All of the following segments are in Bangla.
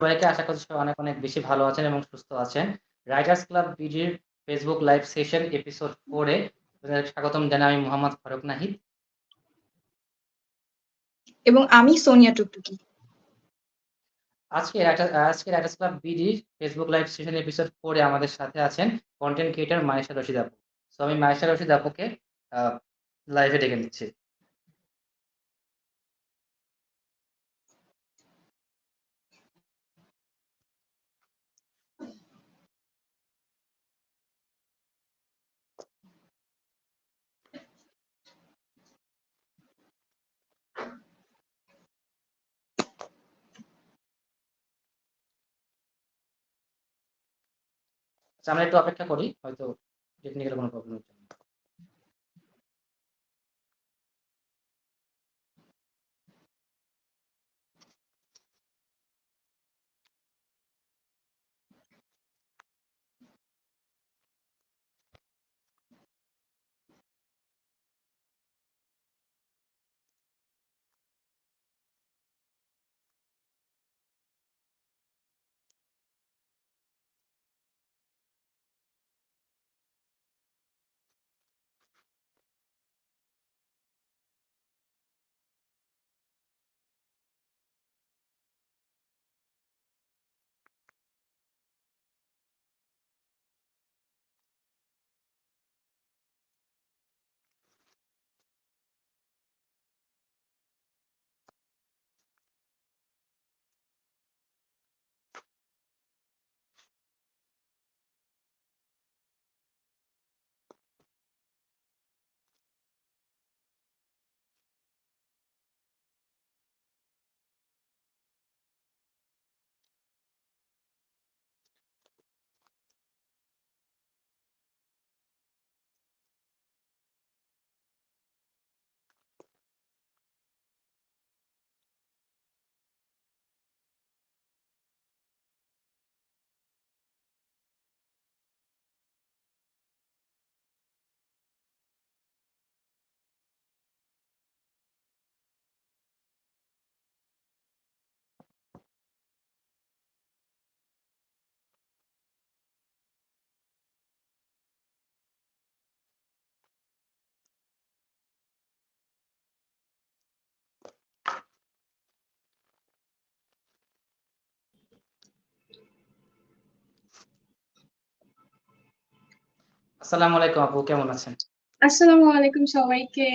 সবাইকে আশা করছি সবাই অনেক অনেক বেশি ভালো আছেন এবং সুস্থ আছেন। রাইটার্স ক্লাব বিডির ফেসবুক লাইভ সেশন এপিসোড ফোরে স্বাগতম জানাই আমি মোহাম্মদ ফারুক নাহিদ। এবং আমি সোনিয়া টুকটুকি। আজকে আজকে রাইটার্স ক্লাব বিডির ফেসবুক লাইভ সেশন এপিসোড ফোরে আমাদের সাথে আছেন কন্টেন্ট ক্রিয়েটর মায়েশা রশিদ আপু। তো আমি মায়েশা রশিদ আপুকে লাইভে ডেকে নিচ্ছি। আচ্ছা, আমরা একটু অপেক্ষা করি হয়তো টেকনিক্যাল কোনো প্রবলেম জন্য আসসালামু আলাইকুম আপু কেমন আছেন? আসসালামু আলাইকুম সবাইকে।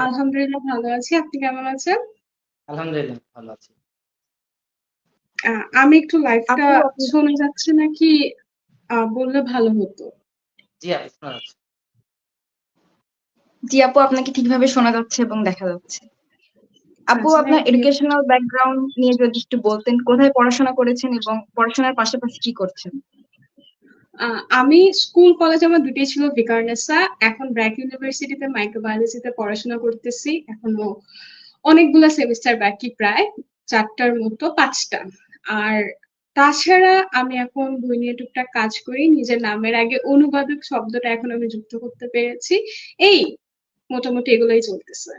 আলহামদুলিল্লাহ ভালো আছি। আপনি কেমন আছেন? আলহামদুলিল্লাহ ভালো আছি। আহ, আমি একটু লাইভটা শোনা যাচ্ছে নাকি? আহ, বললে ভালো হতো। জি আপু শোনা যাচ্ছে। জি আপু আপনাকে ঠিকভাবে শোনা যাচ্ছে এবং দেখা যাচ্ছে। আপু আচ্ছা আপনার এডুকেশনাল ব্যাকগ্রাউন্ড নিয়ে যদি একটু বলতেন কোথায় পড়াশোনা করেছেন এবং পড়াশোনার পাশাপাশি কি করছেন? আমি স্কুল কলেজ আমার দুটোই ছিল ভিকারনেসা এখন ব্র্যাক ইউনিভার্সিটিতে মাইক্রোবায়োলজিতে পড়াশোনা করতেছি, এখনও অনেকগুলো সেমিস্টার বাকি প্রায়, চারটার মতো, পাঁচটা। আর তাছাড়া আমি এখন বই নিয়ে টুকটাক কাজ করি, নিজের নামের আগে অনুবাদক শব্দটা এখন আমি যুক্ত করতে পেরেছি, এই মোটামুটি এগুলোই চলতেছে।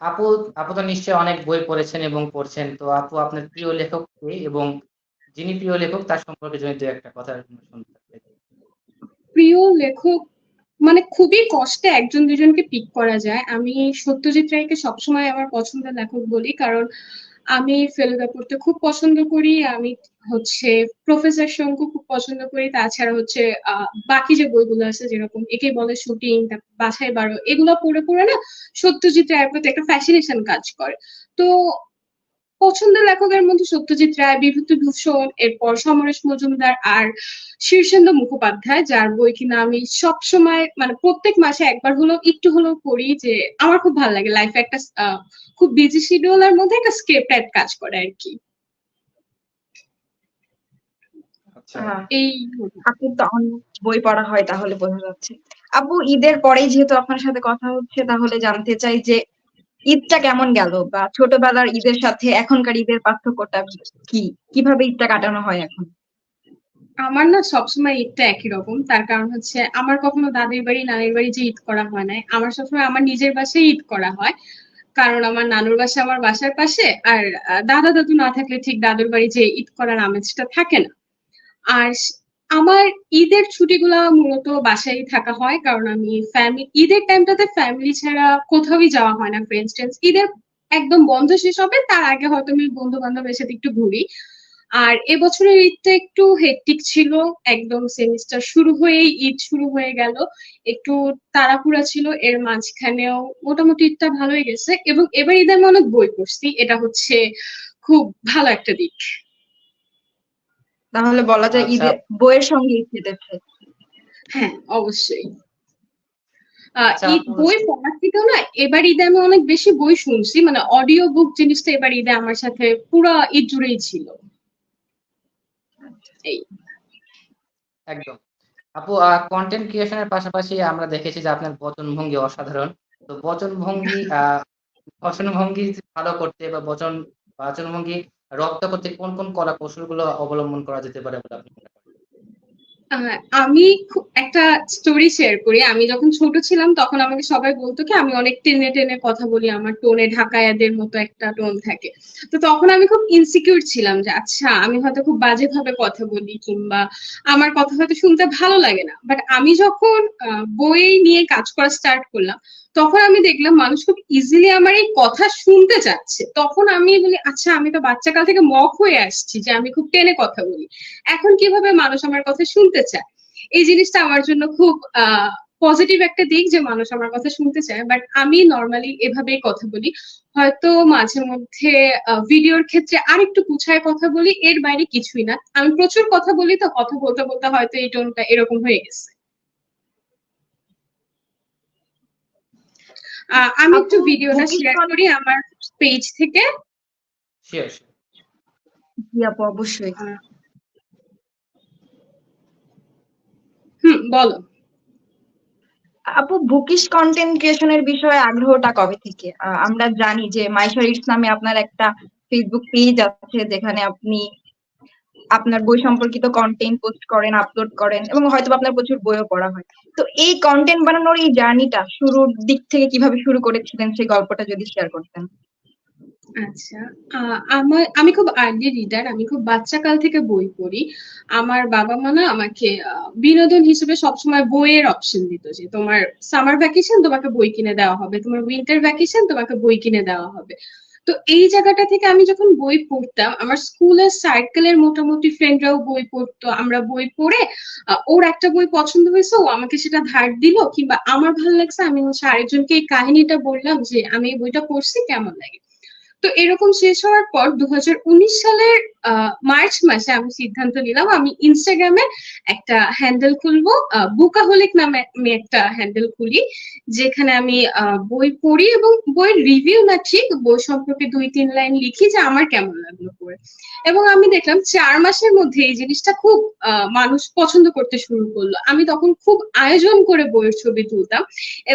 আপু আপু তো নিশ্চয়ই অনেক বই পড়েছেন এবং পড়ছেন, তো আপু আপনার প্রিয় লেখক কে এবং যিনি প্রিয় লেখক, তার সম্পর্কে যদি একটা কথা প্রিয় লেখক মানে খুবই কষ্টে একজন দুজনকে পিক করা যায়। আমি সত্যজিৎ রায়কে সবসময় আমার পছন্দের লেখক বলি, কারণ আমি ফেলুদা পড়তে খুব পছন্দ করি। আমি হচ্ছে প্রফেসর শঙ্কু খুব পছন্দ করি। তাছাড়া হচ্ছে বাকি যে বইগুলো আছে, যেরকম একে বলে শুটিং বাছাই বারো, এগুলো পড়ে পড়ে না সত্যজিৎ রায়ের প্রতি একটা ফ্যাসিনেশন কাজ করে। তো পছন্দের লেখকের মধ্যে সত্যজিৎ রায় বিভূতিভূষণ এরপর সমরেশ মজুমদার আর শীর্ষেন্দু মুখোপাধ্যায় যার বই কিনা আমি সব সময় মানে প্রত্যেক মাসে একবার হলেও একটু হলেও পড়ি যে আমার খুব ভালো লাগে লাইফে একটা আহ, খুব বিজি শিডিউলের মধ্যে একটা স্কেপ টাইপ কাজ করে আর কি। আচ্ছা। এই আপনার তো অনেক বই পড়া হয় তাহলে বোঝা যাচ্ছে। আপু ঈদের পরেই যেহেতু আপনার সাথে কথা হচ্ছে তাহলে জানতে চাই যে ঈদটা কেমন গেল? বা ছোটবেলার ঈদের সাথে এখনকার ঈদের পার্থক্যটা কি? কীভাবে ঈদটা কাটানো হয় এখন? আমার না সবসময় ঈদটা একই রকম। তার কারণ হচ্ছে আমার কখনো দাদির বাড়ি, নানির বাড়ি যে ঈদ করা হয় নাই, আমার সবসময় আমার নিজের বাসায় ঈদ করা হয়। কারণ আমার নানুর বাসা আমার বাসার পাশে, আর দাদা দাদু না থাকলে ঠিক দাদুর বাড়ি যে ঈদ করার আমেজটা থাকে না। আর আমার ঈদের ছুটিগুলা মূলত বাসায় থাকা হয়, কারণ আমি ফ্যামিলি ঈদের টাইমটাতে ফ্যামিলি ছাড়া কোথাওই যাওয়া হয় না। ফ্রেন্ডস ঈদের একদম বন্ধ শেষ হবে, তার আগে হয়তো আমি বন্ধু বান্ধবের সাথে একটু ঘুরি। আর এবছরের ঈদটা একটু হেক্টিক ছিল, একদম সেমিস্টার শুরু হয়েই ঈদ শুরু হয়ে গেল। একটু তাড়াহুড়া ছিল, এর মাঝখানেও মোটামুটি ঈদটা ভালোই গেছে। এবং এবার ঈদে আমি অনেক বই পড়ছি, এটা হচ্ছে খুব ভালো একটা দিক। তাহলে বলা যায় আচ্ছা। ঈদের বইয়ের সঙ্গে ঈদ কেটেছে হ্যাঁ অবশ্যই। আহ, আচ্ছা, ঈদ বই পড়ার থেকেও না এবার ঈদে আমি অনেক বেশি বই শুনছি মানে অডিও বুক জিনিসটা এবার ঈদে আমার সাথে পুরো ঈদ জুড়েই ছিল। এই। একদম। আপু কন্টেন্ট ক্রিয়েশনের পাশাপাশি আমরা দেখেছি যে আপনার বচনভঙ্গি অসাধারণ। তো বচনভঙ্গি আহ বচনভঙ্গি ভালো করতে বা বচন বচনভঙ্গি রপ্ত করতে কোন কোন কলা কৌশলগুলো অবলম্বন করা যেতে পারে বলে আপনি আমি একটা স্টোরি শেয়ার করি। আমি যখন ছোট ছিলাম তখন আমাকে সবাই বলতো কি, আমি অনেক টেনে টেনে কথা বলি, আমার টোনে ঢাকায়াদের মতো একটা টোন থাকে। তো তখন আমি খুব ইনসিকিউর ছিলাম যে আচ্ছা আমি হয়তো খুব বাজে ভাবে কথা বলি কিংবা আমার কথা হয়তো শুনতে ভালো লাগে না। বাট আমি যখন বই নিয়ে কাজ করা স্টার্ট করলাম তখন আমি দেখলাম মানুষ খুব ইজিলি আমার এই কথা শুনতে চাচ্ছে। তখন আমি বলি আচ্ছা আমি তো বাচ্চাকাল থেকে মক হয়ে আসছি যে আমি খুব টেনে কথা বলি। এখন কীভাবে মানুষ আমার কথা শুনতে চায়? এই জিনিসটা আমার জন্য খুব পজিটিভ একটা দিক যে মানুষ আমার কথা শুনতে চায়। বাট আমি নর্মালি এভাবেই কথা বলি। হয়তো মাঝে মধ্যে ভিডিওর ক্ষেত্রে আরেকটু গুছায় কথা বলি, এর বাইরে কিছুই না। আমি প্রচুর কথা বলি তো, কথা বলতে বলতে হয়তো এই টোনটা এরকম হয়ে গেছে। আমি একটু ভিডিওটা শেয়ার করি আমার পেজ থেকে। জি আপু অবশ্যই। হুম বলো। আপু বুকিশ কন্টেন্ট ক্রিয়েশনের বিষয়ে আগ্রহটা কবে থেকে? আহ, আমরা জানি যে মাইশা রিডস নামে আপনার একটা ফেসবুক পেজ আছে যেখানে আপনি আপনার বই সম্পর্কিত কন্টেন্ট পোস্ট করেন আপলোড করেন এবং হয়তো আপনার প্রচুর বইও পড়া হয়। তো এই কন্টেন্ট বানানোর এই জার্নিটা শুরুর দিক থেকে কীভাবে শুরু করেছিলেন সেই গল্পটা যদি শেয়ার করতেন। আচ্ছা আমার, আমি খুব আর্লি রিডার আমি খুব বাচ্চা কাল থেকে বই পড়ি। আমার বাবা মা না আমাকে বিনোদন হিসেবে সবসময় বইয়ের অপশন দিত যে তোমার সামার ভ্যাকেশন তোমাকে বই কিনে দেওয়া হবে, তোমার উইন্টার ভ্যাকেশন তোমাকে বই কিনে দেওয়া হবে। তো এই জায়গাটা থেকে আমি যখন বই পড়তাম, আমার স্কুলের সার্কেলের মোটামুটি ফ্রেন্ডরাও বই পড়তো। আমরা বই পড়ে ওর একটা বই পছন্দ হয়েছে, ও আমাকে সেটা ধার দিল, কিংবা আমার ভালো লাগছে, আমি হচ্ছে আরেকজনকে এই কাহিনীটা বললাম যে, আমি এই বইটা পড়ছি, কেমন লাগে? তো এরকম শেষ হওয়ার পর দু হাজার উনিশ সালের মার্চ মাসে আমি সিদ্ধান্ত নিলাম, আমি ইনস্টাগ্রামে একটা হ্যান্ডেল খুলবো বুকাহলিক নামে আমি একটা হ্যান্ডেল খুলি, যেখানে আমি বই পড়ি এবং বইয়ের রিভিউ না ঠিক বই সম্পর্কে দুই তিন লাইন লিখি যে আমার কেমন লাগল পড়ে। এবং আমি দেখলাম চার মাসের মধ্যে এই জিনিসটা খুব মানুষ পছন্দ করতে শুরু করল। আমি তখন খুব আয়োজন করে বইয়ের ছবি তুলতাম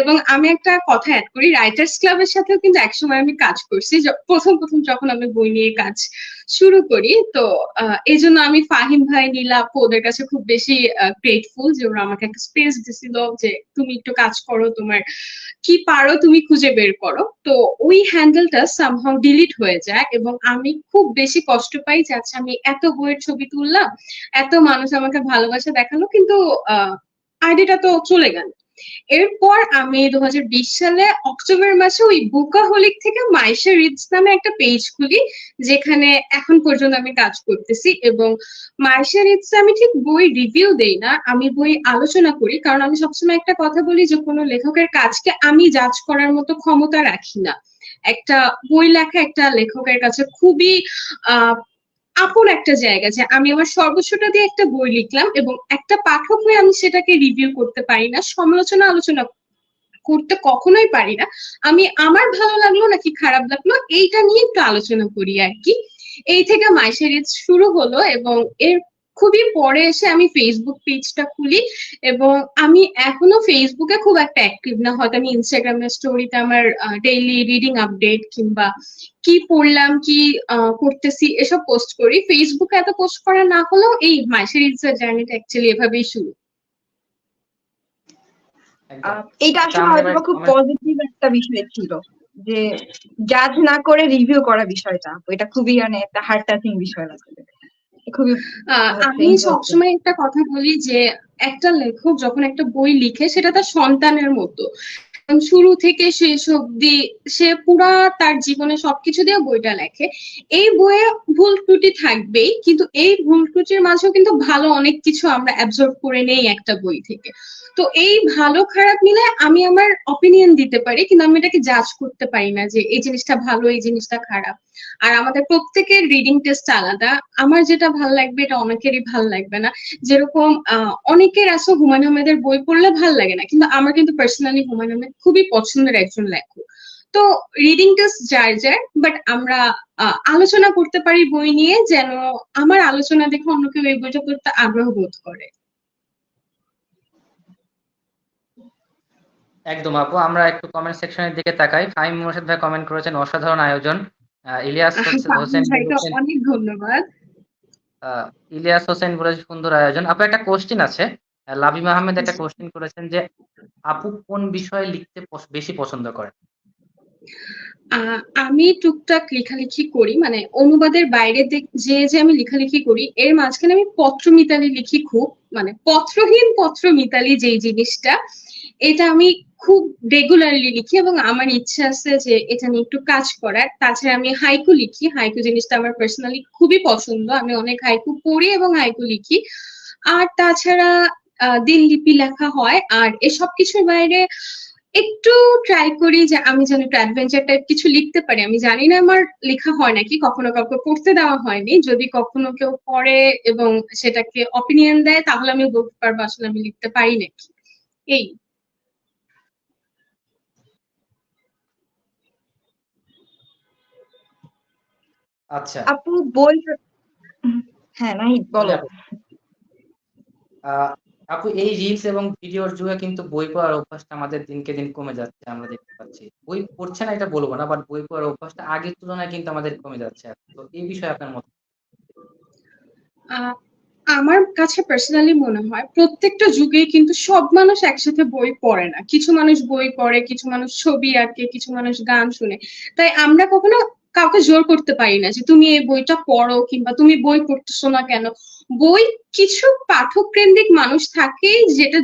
এবং আমি একটা কথা অ্যাড করি রাইটার্স ক্লাবের সাথেও কিন্তু একসময় আমি কাজ করছি প্রথম প্রথম যখন আমি বই নিয়ে কাজ শুরু করি। তো এই জন্য আমি ফাহিম ভাই, নীলা ওদের কাছে খুব বেশি গ্রেটফুল যে ওরা আমাকে একটা স্পেস দিছিল যে তুমি একটু কাজ করো, তোমার কি পারো তুমি খুঁজে বের করো। তো, ওই হ্যান্ডেলটা সামহাও ডিলিট হয়ে যায় এবং আমি খুব বেশি কষ্ট পাই যে আচ্ছা আমি এত বইয়ের ছবি তুললাম, এত মানুষ আমাকে ভালোবাসা দেখাল, কিন্তু আইডিটা তো চলে গেল। এরপর আমি দুহাজার বিশ সালে অক্টোবর মাসে ওই বুকাহলিক থেকে মাইশা রিডস নামে একটা পেজ খুলি, যেখানে এখন পর্যন্ত আমি কাজ করতেছি এবং মাইশা রিডস আমি ঠিক বই রিভিউ দেই না, আমি বই আলোচনা করি, কারণ আমি সবসময় একটা কথা বলি যে কোনো লেখকের কাজকে আমি জাজ করার মতো ক্ষমতা রাখি না। একটা বই লেখা একটা লেখকের কাছে খুবই, আহ আপন একটা জায়গা যে আমি আমার সর্বস্বটা দিয়ে একটা বই লিখলাম এবং একটা পাঠক হয়ে আমি সেটাকে রিভিউ করতে পারি না, সমালোচনা আলোচনা করতে কখনোই পারি না। আমি আমার ভালো লাগল নাকি খারাপ লাগল এইটা নিয়ে একটু আলোচনা করি আর কি। এই থেকে মাইশের শুরু হলো এবং এর খুবই পরে এসে আমি ফেসবুক পেজটা খুলি এবং আমি এখনও ফেসবুকে খুব একটা অ্যাক্টিভ না। হয়তো আমি ইনস্টাগ্রামের স্টোরিতে আমার ডেইলি রিডিং আপডেট কিংবা কি পড়লাম কি আহ, করতেছি এসব পোস্ট করি। ফেসবুকে এত পোস্ট করা না হলেও এই মাই সিরিজ জার্নিটা অ্যাকচুয়ালি এভাবেই শুরু। এইটা আসলে আমরা হয়তো খুব পজিটিভ একটা বিষয় ছিল যে জাজ না করে রিভিউ করা বিষয়টা। এটা খুবই মানে একটা হার্ট টাচিং বিষয় আসলে খুবই আহ, আমি সবসময় একটা কথা বলি যে একটা লেখক যখন একটা বই লিখে সেটা তার সন্তানের মতো। শুরু থেকে শেষ অব্দি সে পুরা তার জীবনে সবকিছু দিয়ে বইটা লেখে। এই বইয়ে ভুল ত্রুটি থাকবেই, কিন্তু এই ভুল ত্রুটির মাঝেও কিন্তু ভালো অনেক কিছু আমরা অ্যাবজর্ব করে নেই একটা বই থেকে। তো এই ভালো খারাপ মিলে আমি আমার অপিনিয়ন দিতে পারি, কিন্তু আমি এটাকে জাজ করতে পারি না যে এই জিনিসটা ভালো, এই জিনিসটা খারাপ। আর আমাদের প্রত্যেকের রিডিং টেস্ট আলাদা। আমার যেটা ভালো লাগবে, এটা অনেকেরই ভালো লাগবে না। যেরকম অনেকের আসো হুমায়ুন আহমেদের বই পড়লে ভালো লাগে না, কিন্তু আমার কিন্তু পার্সোনালি হুমায়ুন আহমেদ খুবই পছন্দের একজন লেখক। তো রিডিং টেস্ট যার যার বাট আমরা আলোচনা করতে পারি বই নিয়ে যেন আমার আলোচনা দেখে অন্য কেউ এই বইটা পড়তে আগ্রহ বোধ করে। একদম আপু আমরা একটু কমেন্ট সেকশনের দিকে তাকাই। ফাইম মোর্শেদ ভাই কমেন্ট করেছেন অসাধারণ আয়োজন। ইলিয়াস হোসে- হোসেন অনেক ধন্যবাদ। ইলিয়াস হোসেন বলেছে সুন্দর আয়োজন। আপু একটা কোশ্চিন আছে। লাবিব আহমেদ একটা কোশ্চিন করেছেন যে আপু কোন বিষয়ে লিখতে বেশি পছন্দ করেন? আমি টুকটাক লেখালেখি করি মানে অনুবাদের বাইরে যে যে আমি লেখালেখি করি এর মাঝখানে আমি পত্র মিতালি লিখি খুব মানে পত্রহীন পত্র মিতালি যেই জিনিসটা এটা আমি খুব রেগুলারলি লিখি এবং আমার ইচ্ছা আছে যে এটা নিয়ে একটু কাজ করার। তাছাড়া আমি হাইকু লিখি হাইকু জিনিসটা আমার পার্সোনালি খুবই পছন্দ। আমি অনেক হাইকু পড়ি এবং হাইকু লিখি। আর তাছাড়া দিনলিপি লেখা হয়। আর এসব কিছুর বাইরে একটু ট্রাই করি যে আমি যেন একটু অ্যাডভেঞ্চার টাইপ কিছু লিখতে পারি। আমি জানি না আমার লেখা হয় নাকি কখনো কাউকে পড়তে দেওয়া হয়নি। যদি কখনো কেউ পড়ে এবং সেটাকে অপিনিয়ন দেয় তাহলে আমি বলতে পারব আসলে আমি লিখতে পারি নাকি। এই। আচ্ছা। আপু বই হ্যাঁ নাই বলো। আপু। এই রিলস এবং ভিডিওর যুগে কিন্তু বই পড়ার অভ্যাসটা আমাদের দিনকে দিন কমে যাচ্ছে, আমরা দেখতে পাচ্ছি। বই পড়ছে না এটা বলব না বাট বই পড়ার অভ্যাসটা আগের তুলনায় কিন্তু আমাদের কমে যাচ্ছে তো এই বিষয়ে আপনার মত? আমার কাছে পার্সোনালি মনে হয় প্রত্যেকটা যুগেই কিন্তু সব মানুষ একসাথে বই পড়ে না। কিছু মানুষ বই পড়ে, কিছু মানুষ ছবি আঁকে, কিছু মানুষ গান শুনে। তাই আমরা কখনো কাউকে জোর করতে পারি না যে তুমি এই বইটা পড়ো কিংবা তুমি বই পড়তেছো না কেন। বই কিছু পাঠক কেন্দ্রিক মানুষ থাকেই যেটা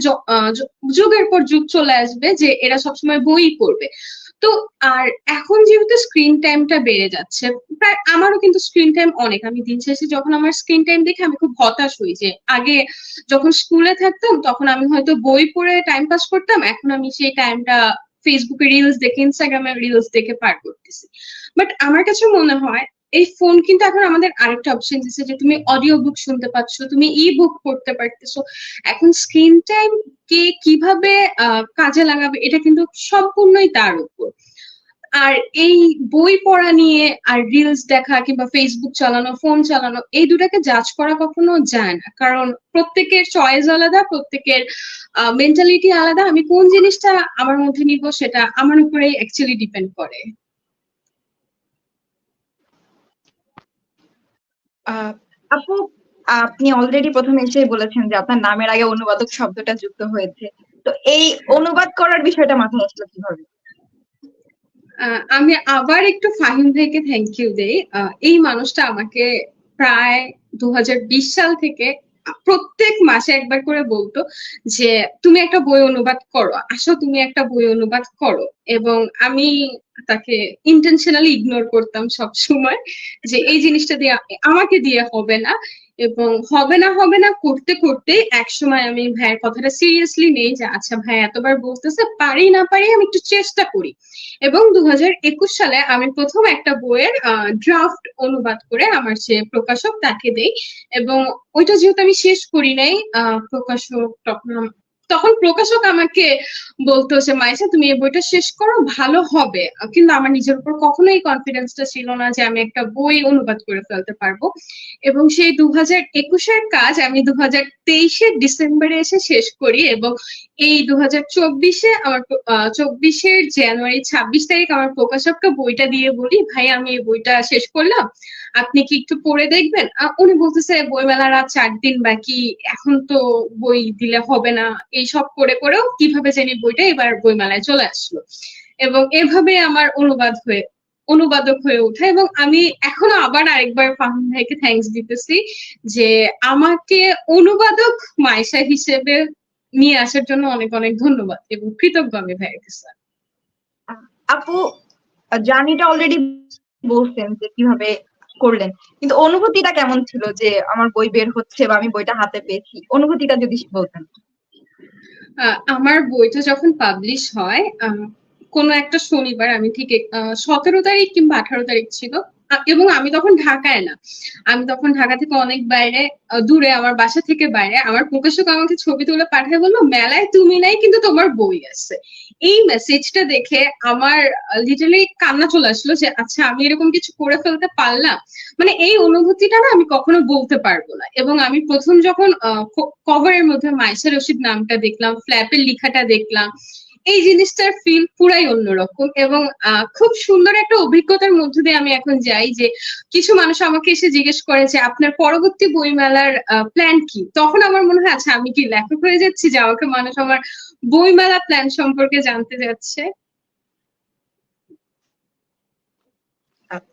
যুগের পর যুগ চলে আসবে যে এরা সবসময় বই পড়বে। তো আর এখন যেহেতু স্ক্রিন টাইমটা বেড়ে যাচ্ছে, প্রায় আমারও কিন্তু স্ক্রিন টাইম অনেক। আমি দিন শেষে যখন আমার স্ক্রিন টাইম দেখে আমি খুব হতাশ হই যে আগে যখন স্কুলে থাকতাম তখন আমি হয়তো বই পড়ে টাইম পাস করতাম, এখন আমি সেই টাইমটা ফেসবুকে রিলস দেখে ইনস্টাগ্রামে রিলস দেখে পার করতেছি। বাট আমার কাছে মনে হয়, এই ফোন কিন্তু এখন আমাদের আরেকটা অপশন দিচ্ছে যে তুমি অডিও বুক শুনতে পাচ্ছ, তুমি ই বুক পড়তে পারতেছো। এখন স্ক্রিন টাইম কে কীভাবে কাজে লাগাবে, এটা কিন্তু সম্পূর্ণই তার উপর। আর এই বই পড়া নিয়ে আর রিলস দেখা কিংবা ফেসবুক চালানো ফোন চালানো, এই দুটাকে জাজ করা কখনো যায় না। কারণ প্রত্যেকের চয়েস আলাদা, প্রত্যেকের মেন্টালিটি আলাদা। আমি কোন জিনিসটা আমার মধ্যে নিব সেটা আমার উপরেই অ্যাকচুয়ালি ডিপেন্ড করে। আপু, আপনি অলরেডি প্রথমে এসেই বলেছেন যে আপনার নামের আগে অনুবাদক শব্দটা যুক্ত হয়েছে। তো এই অনুবাদ করার বিষয়টা মাথায় আসলো কীভাবে? আমি আবার একটু ফাহিম ভাইকে থ্যাংক ইউ দেই। এই মানুষটা আমাকে প্রায় দুই হাজার বিশ সাল থেকে প্রত্যেক মাসে একবার করে বলতো যে, তুমি একটা বই অনুবাদ করো, আসো তুমি একটা বই অনুবাদ করো। এবং আমি তাকে ইন্টেনশনালি ইগনোর করতাম সব সময় যে, এই জিনিসটা দিয়ে আমাকে দিয়ে হবে না। এবং হবে না হবে না, করতে করতে একসময় আমি ভাইয়ের কথাটা সিরিয়াসলি নেই যে আচ্ছা ভাই, এতবার বলতেছে, পারি না পারি, আমি একটু চেষ্টা করি। এবং দু সালে আমি প্রথম একটা বইয়ের ড্রাফট অনুবাদ করে আমার যে প্রকাশক তাকে দেই। এবং ওইটা যেহেতু আমি শেষ করি নাই প্রকাশক তখন তখন প্রকাশক আমাকে বলতো যে মাইসা তুমি এই বইটা শেষ করো, ভালো হবে। কিন্তু আমার নিজের উপর কখনোই কনফিডেন্সটা ছিল না যে, আমি একটা বই অনুবাদ করে ফেলতে পারব। এবং সেই দু হাজার একুশের কাজ আমি দু হাজার তেইশের ডিসেম্বরে এসে শেষ করি এবং এই দু হাজার চব্বিশে আমার চব্বিশের জানুয়ারি ছাব্বিশ তারিখ আমার প্রকাশককে বইটা দিয়ে বলি, ভাই, আমি এই বইটা শেষ করলাম। আপনি কি একটু পড়ে দেখবেন? উনি বলতেছে, বইমেলার আর চার দিন বাকি, এখন তো বই দিলে হবে না। এই সব করে, করেও কীভাবে জানি বইটা এবার বইমেলায় চলে আসলো। এবং এভাবে আমার অনুবাদ হয়ে, অনুবাদক হয়ে ওঠা এবং আমি এখনও আবার আরেকবার ফাহিম ভাইকে থ্যাঙ্কস দিতেছি যে আমাকে অনুবাদক মাইশা হিসেবে নিয়ে আসার জন্য অনেক অনেক ধন্যবাদ এবং কৃতজ্ঞ আমি ভাইয়ের কাছে। আপু জার্নিটা অলরেডি বলছেন যে কীভাবে করলেন। কিন্তু অনুভূতিটা কেমন ছিল যে আমার বই বের হচ্ছে বা আমি বইটা হাতে পেয়েছি? অনুভূতিটা যদি বলতেন। আমার বইটা যখন পাবলিশ হয় কোনো একটা শনিবার, আমি ঠিক সতেরো তারিখ কিংবা আঠারো তারিখ ছিল এবং আমি তখন ঢাকায় না। আমি তখন ঢাকা থেকে অনেক বাইরে দূরে, আমার বাসা থেকে বাইরে, আমার প্রকাশক আমাকে ছবি তুলে পাঠায়, বলল, মেলায় তুমি নাই, কিন্তু তোমার বই আছে। এই মেসেজটা দেখে আমার লিটারালি কান্না চলে আসলো যে আচ্ছা আমি এরকম কিছু করে ফেলতে পারলাম? মানে এই অনুভূতিটা না আমি কখনো বলতে পারব না। এবং আমি প্রথম যখন কভারের মধ্যে মাইশা রশিদ নামটা দেখলাম ফ্ল্যাপের লেখাটা দেখলাম এই জিনিসটার ফিল পুরাই অন্যরকম এবং খুব সুন্দর একটা অভিজ্ঞতার মধ্য দিয়ে আমি এখন যাই যে কিছু মানুষ আমাকে এসে জিজ্ঞেস করে যে আপনার পরবর্তী বইমেলার প্ল্যান কি? তখন আমার মনে হয় আচ্ছা আমি কি লেখক হয়ে যাচ্ছি যে আমাকে মানুষ আমার বইমেলা প্ল্যান সম্পর্কে জানতে যাচ্ছে?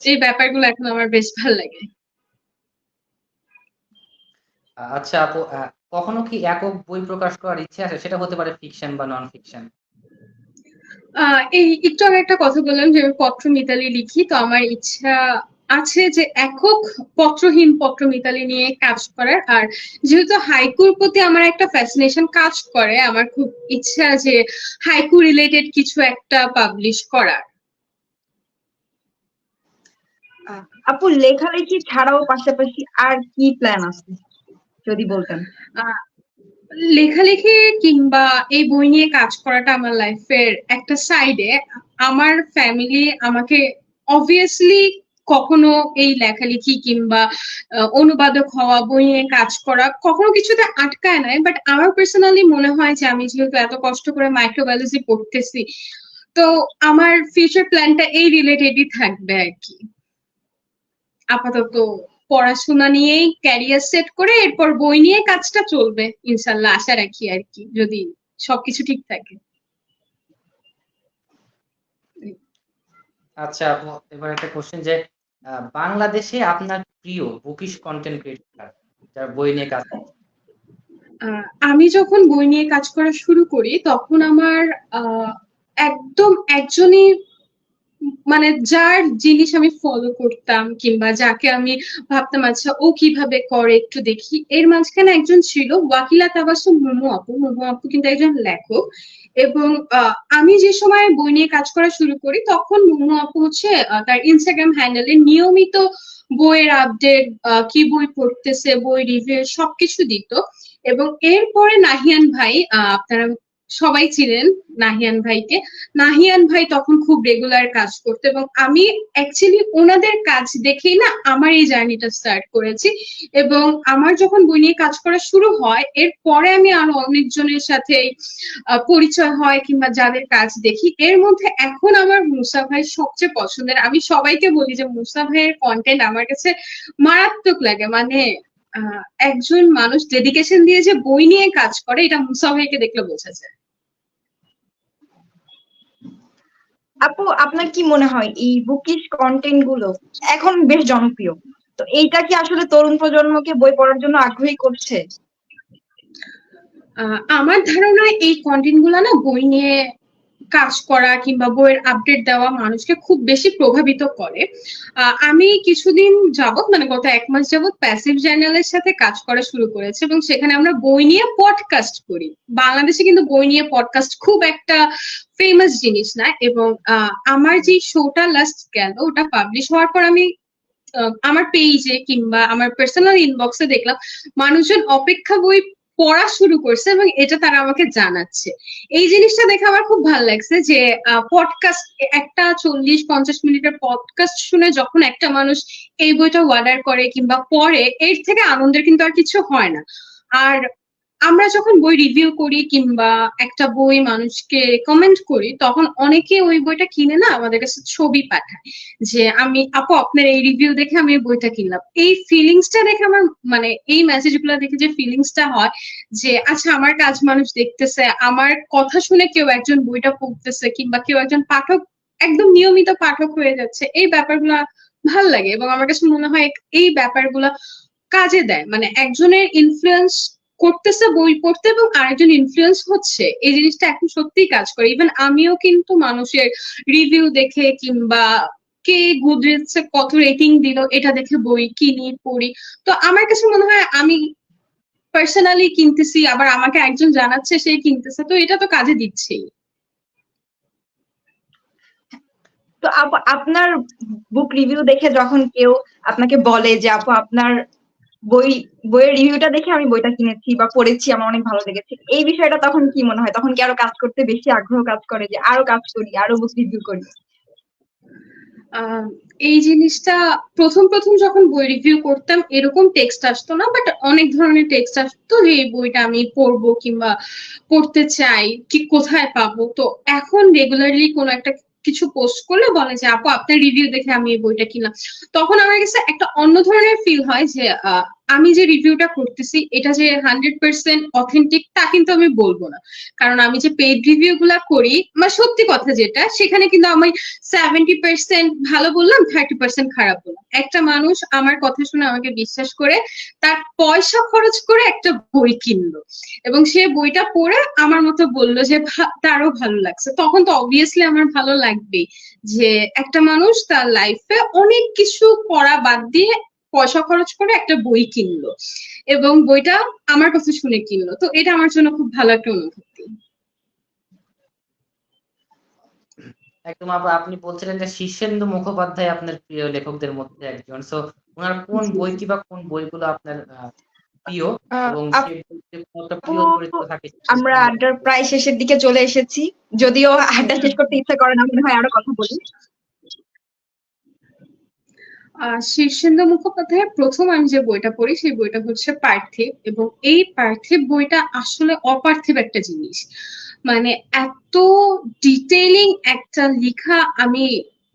এই ব্যাপারগুলো এখন আমার বেশ ভালো লাগে। আচ্ছা আপু কখনো কি একক বই প্রকাশ করার ইচ্ছে আছে? সেটা হতে পারে ফিকশন বা নন ফিকশন এই একটু আগে একটা কথা বললাম যে আমি পত্র মিতালি লিখি তো আমার ইচ্ছা আছে যে একক পত্রহীন পত্র মিতালি নিয়ে কাজ করার। আর যেহেতু হাইকুর প্রতি আমার একটা ফ্যাসিনেশন কাজ করে আমার খুব ইচ্ছা যে হাইকু রিলেটেড কিছু একটা পাবলিশ করার। আহ, আপু লেখালেখি ছাড়াও পাশাপাশি আর কি প্ল্যান আছে? যদি বলতেন। লেখালেখি কিংবা এই বই নিয়ে কাজ করাটা আমার লাইফের একটা সাইডে আমার ফ্যামিলি আমাকে অবভিয়াসলি কখনো এই লেখালেখি কিংবা অনুবাদক হওয়া, বই নিয়ে কাজ করা কখনো কিছুতে আটকায় নাই বাট আমার পার্সোনালি মনে হয় যে আমি যেহেতু এত কষ্ট করে মাইক্রোবায়োলজি পড়তেছি, তো আমার ফিউচার প্ল্যানটা এই রিলেটেডই থাকবে আর কি। আপাতত পড়াশোনা নিয়েই ক্যারিয়ার সেট করে এরপর বই নিয়ে কাজটা চলবে ইনশাল্লাহ আশা রাখি আর কি যদি সবকিছু ঠিক থাকে। আচ্ছা আপু এবার একটা কোশ্চেন যে বাংলাদেশে আপনার প্রিয় বুকিশ কন্টেন্ট ক্রিয়েটর যার বই নিয়ে কাজ আমি যখন বই নিয়ে কাজ করা শুরু করি তখন আমার আহ, একদম একজনই মানে যার জিনিস আমি ফলো করতাম কিংবা যাকে আমি ভাবতাম আচ্ছা ও কীভাবে করে একটু দেখি। এর মাঝখানে একজন ছিল, ওয়াকিলা তাবাসুম মুমু আপু। মুমু আপু কিন্তু একজন লেখক। এবং আমি যে সময় বই নিয়ে কাজ করা শুরু করি, তখন মুমু আপু হচ্ছে তার ইনস্টাগ্রাম হ্যান্ডেলে নিয়মিত বইয়ের আপডেট কি বই পড়তেছে, বই রিভিউ সবকিছু দিত। এবং এরপরে নাহিয়ান ভাই আপনারা সবাই ছিলেন নাহিয়ান ভাইকে। নাহিয়ান ভাই তখন খুব রেগুলার কাজ করতো এবং আমি অ্যাকচুয়ালি ওনাদের কাজ দেখেই না আমার এই জার্নিটা স্টার্ট করেছি এবং আমার যখন বই নিয়ে কাজ করা শুরু হয়, এরপরে আমি আরও অনেকজনের সাথে পরিচয় হয় কিংবা যাদের কাজ দেখি, এর মধ্যে এখন আমার মুসা ভাই সবচেয়ে পছন্দের। আমি সবাইকে বলি যে মুসা ভাইয়ের কন্টেন্ট আমার কাছে মারাত্মক লাগে। মানে একজন মানুষ ডেডিকেশন দিয়ে যে বই নিয়ে কাজ করে এটা মুসা ভাইকে দেখলে বোঝা যায়। আপু আপনার কি মনে হয় এই বুকিশ কন্টেন্টগুলো এখন বেশ জনপ্রিয়? তো এইটা কি আসলে তরুণ প্রজন্মকে বই পড়ার জন্য আগ্রহী করছে? আহ, আমার ধারণা এই কন্টেন্টগুলা না বই নিয়ে কাজ করা কিংবা বইয়ের আপডেট দেওয়া মানুষকে খুব বেশি প্রভাবিত করে। আমি কিছুদিন যাবত মানে গত এক মাস যাবত প্যাসিভ চ্যানেলের সাথে কাজ করা শুরু করেছে এবং সেখানে আমরা বই নিয়ে পডকাস্ট করি। বাংলাদেশে কিন্তু বই নিয়ে পডকাস্ট খুব একটা ফেমাস জিনিস না এবং আমার যে শোটা লাস্ট গেল, ওটা পাবলিশ হওয়ার পর আমি আমার পেজে কিংবা আমার পার্সোনাল ইনবক্সে দেখলাম, মানুষজন অপেক্ষা বই পড়া শুরু করছে এবং এটা তারা আমাকে জানাচ্ছে। এই জিনিসটা দেখে আমার খুব ভালো লাগছে যে পডকাস্ট একটা চল্লিশ, পঞ্চাশ মিনিটের পডকাস্ট শুনে যখন একটা মানুষ এই বইটা অর্ডার করে কিংবা পড়ে, এর থেকে আনন্দের কিন্তু আর কিছু হয় না। আর আমরা যখন বই রিভিউ করি কিংবা একটা বই মানুষকে রেকমেন্ড করি, তখন অনেকে ওই বইটা কিনে না আমাদের কাছে ছবি পাঠায় যে, আমি, আপু, আপনার এই রিভিউ দেখে আমি বইটা কিনলাম। এই ফিলিংসটা দেখে আমার মানে এই মেসেজগুলো দেখে যে ফিলিংসটা হয় যে আচ্ছা আমার কাজ মানুষ দেখতেছে, আমার কথা শুনে কেউ একজন বইটা পড়তেছে কিংবা কেউ একজন পাঠক, একদম নিয়মিত পাঠক হয়ে যাচ্ছে। এই ব্যাপারগুলা ভালো লাগে এবং আমার কাছে মনে হয় এই ব্যাপারগুলা কাজে দেয়। মানে একজনের ইনফ্লুয়েন্স করতেছে, বই পড়তে এবং আরেকজন ইনফ্লুয়েন্স হচ্ছে। এই জিনিসটা এখন সত্যিই কাজ করে। ইভেন আমিও কিন্তু মানুষের রিভিউ দেখে কিংবা কে গুডরিডসে কত রেটিং দিল, এটা দেখে বই কিনি, পড়ি। তো আমার কাছে মনে হয় আমি পার্সোনালি কিনতেছি, আবার আমাকে একজন জানাচ্ছে সে কিনতেছে। তো এটা তো কাজে দিচ্ছেই। তো আপু, আপনার বুক রিভিউ দেখে যখন কেউ আপনাকে বলে যে, আপু, আপনার বই, বইয়ের রিভিউটা দেখে আমি বইটা কিনেছি বা পড়েছি, আমার অনেক ভালো লেগেছে। এই বিষয়টা তখন কি মনে হয়? তখন কি আরও কাজ করতে বেশি আগ্রহ কাজ করে যে আরও কাজ করি, আরও বুক রিভিউ করি? এই জিনিসটা প্রথম প্রথম যখন বই রিভিউ করতাম, এরকম টেক্সট আসতো না বাট অনেক ধরনের টেক্সট আসতো যে এই বইটা আমি পড়ব কিংবা পড়তে চাই, কি কোথায় পাবো? তো এখন রেগুলারলি কোনো একটা কিছু পোস্ট করলে বলে যে, আপু, আপনার রিভিউ দেখে আমি এই বইটা কিনলাম। তখন আমার কাছে একটা অন্য ধরনের ফিল হয় যে আমি যে রিভিউটা করতেছি, এটা যে হান্ড্রেড পার্সেন্ট অথেন্টিক তা কিন্তু আমি বলব না। কারণ আমি যে পেড রিভিউ গুলা করি বা সত্যি কথা যেটা, সেখানে কিন্তু আমি সেভেন্টি পার্সেন্ট ভালো বললাম থার্টি পার্সেন্ট খারাপ বললাম। একটা মানুষ আমার কথা শুনে আমাকে বিশ্বাস করে, তার পয়সা খরচ করে একটা বই কিনলো। এবং সে বইটা পড়ে আমার মতো বলল যে তারও ভালো লাগছে। তখন তো অবভিয়াসলি আমার ভালো লাগবেই যে, একটা মানুষ তার লাইফে অনেক কিছু পড়া বাদ দিয়ে পয়সা খরচ করে একটা বই কিনলো এবং বইটা আমার কাছে শুনে কিনলো। তো এটা আমার জন্য খুব ভালো একটা অনুভূতি। একদম আপা আপনি বলছিলেন যে শীর্ষেন্দু মুখোপাধ্যায় আপনার প্রিয় লেখকদের মধ্যে একজন। সো ওনার কোন বই কি বা কোন বইগুলো আপনার প্রিয় এবং আমরা আড্ডার প্রায় শেষের দিকে চলে এসেছি। যদিও আড্ডা শেষ করতে ইচ্ছা করে না মনে হয় আরও কথা বলি। শীর্ষেন্দু মুখোপাধ্যায়ের প্রথম আমি যে বইটা পড়ি, সেই বইটা হচ্ছে পার্থিব এবং এই পার্থিব বইটা আসলে অপার্থিব একটা জিনিস। মানে এত ডিটেইলিং একটা লেখা আমি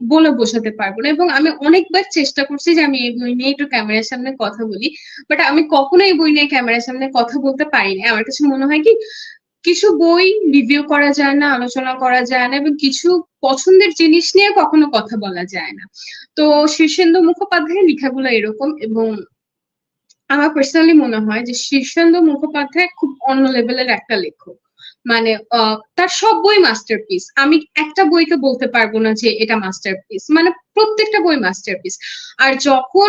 বলে বোঝাতে পারব না এবং আমি অনেকবার চেষ্টা করছি যে আমি এই বই নিয়ে একটু ক্যামেরার সামনে কথা বলি বাট আমি কখনো এই বই নিয়ে ক্যামেরার সামনে কথা বলতে পারি না। আমার কাছে মনে হয় কি কিছু বই রিভিউ করা যায় না, আলোচনা করা যায় না এবং কিছু পছন্দের জিনিস নিয়ে কখনো কথা বলা যায় না। তো শীর্ষেন্দু মুখোপাধ্যায়ের লেখাগুলো এরকম এবং আমার পার্সোনালি মনে হয় যে শীর্ষেন্দু মুখোপাধ্যায় খুব অন্য লেভেলের একটা লেখক। মানে তার সব বই মাস্টারপিস আমি একটা বইকে বলতে পারব না যে এটা মাস্টারপিস মানে প্রত্যেকটা বই মাস্টারপিস আর যখন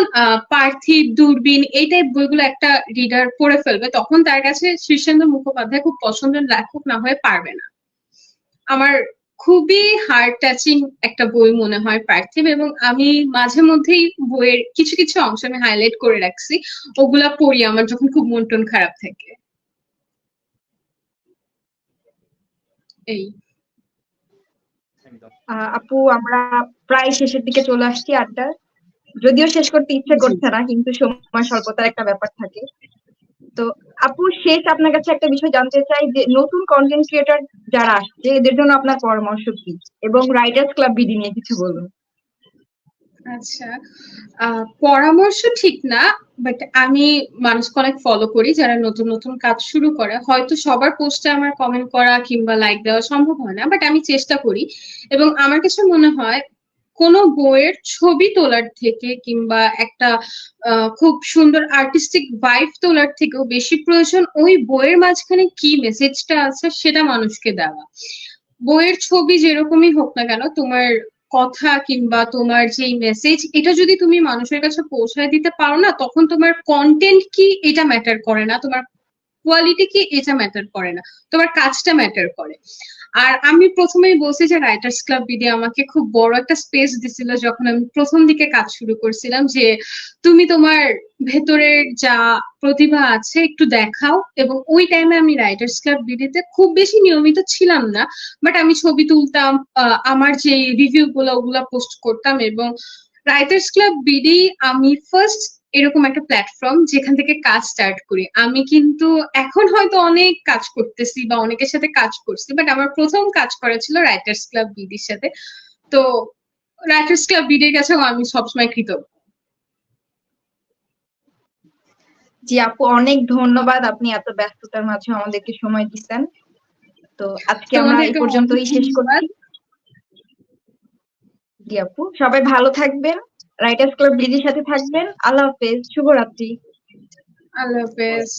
পার্থিব, দূরবীন এই টাইপ বইগুলো একটা রিডার পড়ে ফেলবে, তখন তার কাছে শীর্ষেন্দু মুখোপাধ্যায় খুব পছন্দের লেখক না হয়ে পারবে না। আমার খুবই হার্ট টাচিং একটা বই মনে হয় পার্থিব এবং আমি মাঝে মধ্যেই বইয়ের কিছু কিছু অংশ আমি হাইলাইট করে রাখছি। ওগুলা পড়ি, আমার যখন খুব মন টন খারাপ থাকে। এই। আপু আমরা প্রায় শেষের দিকে চলে আসছি আড্ডা যদিও শেষ করতে ইচ্ছে করছে না কিন্তু সময় স্বল্পতার একটা ব্যাপার থাকে। তো আপু শেষ আপনার কাছে একটা বিষয় জানতে চাই যে নতুন কন্টেন্ট ক্রিয়েটর যারা আসছে এদের জন্য আপনার পরামর্শ কি? এবং রাইটার্স ক্লাব বিডি নিয়ে কিছু বলুন। আচ্ছা। পরামর্শ ঠিক না বাট আমি মানুষকে অনেক ফলো করি যারা নতুন নতুন কাজ শুরু করে। হয়তো সবার পোস্টে আমার কমেন্ট করা কিংবা লাইক দেওয়া সম্ভব হয় না বাট আমি চেষ্টা করি। এবং আমার কাছে মনে হয়, কোনো বইয়ের ছবি তোলার থেকে কিংবা একটা খুব সুন্দর আর্টিস্টিক ভাইব তোলার থেকেও বেশি প্রয়োজন ওই বইয়ের মাঝখানে কি মেসেজটা আছে সেটা মানুষকে দেওয়া। বইয়ের ছবি যেরকমই হোক না কেন, তোমার কথা কিংবা তোমার যেই মেসেজ এটা যদি তুমি মানুষের কাছে পৌঁছায় দিতে পারো না, তখন তোমার কন্টেন্ট কি এটা ম্যাটার করে না, তোমার কোয়ালিটি কি এটা ম্যাটার করে না, তোমার কাজটা ম্যাটার করে। আর আমি প্রথমেই বলছি যে রাইটার্স ক্লাব বিডি আমাকে খুব বড় একটা স্পেস দিছিল যখন আমি প্রথম দিকে কাজ শুরু করছিলাম যে তুমি তোমার ভেতরের যা প্রতিভা আছে একটু দেখাও। এবং ওই টাইমে আমি রাইটার্স ক্লাব বিডিতে খুব বেশি নিয়মিত ছিলাম না। বাট আমি ছবি তুলতাম আমার যে রিভিউ গুলো, ওগুলা পোস্ট করতাম এবং রাইটার্স ক্লাব বিডি আমি ফার্স্ট এরকম একটা প্ল্যাটফর্ম যেখান থেকে কাজ স্টার্ট করি। আমি কিন্তু এখন হয়তো অনেক কাজ করতেছি বা অনেকের সাথে কাজ করছি বাট আমার প্রথম কাজ করা ছিল রাইটার্স ক্লাব বিডির সাথে। তো রাইটার্স ক্লাব বিডির কাছেও আমি সবসময় কৃতজ্ঞ। জি আপু অনেক ধন্যবাদ। আপনি এত ব্যস্ততার মাঝে আমাদেরকে সময় দিচ্ছেন। তো আজকে আমরা এই পর্যন্তই শেষ। করছি। জি আপু সবাই ভালো থাকবেন। রাইটার্স ক্লাব বিজির সাথে থাকবেন। আল্লাহ হাফেজ। শুভরাত্রি। আল্লাহ হাফেজ।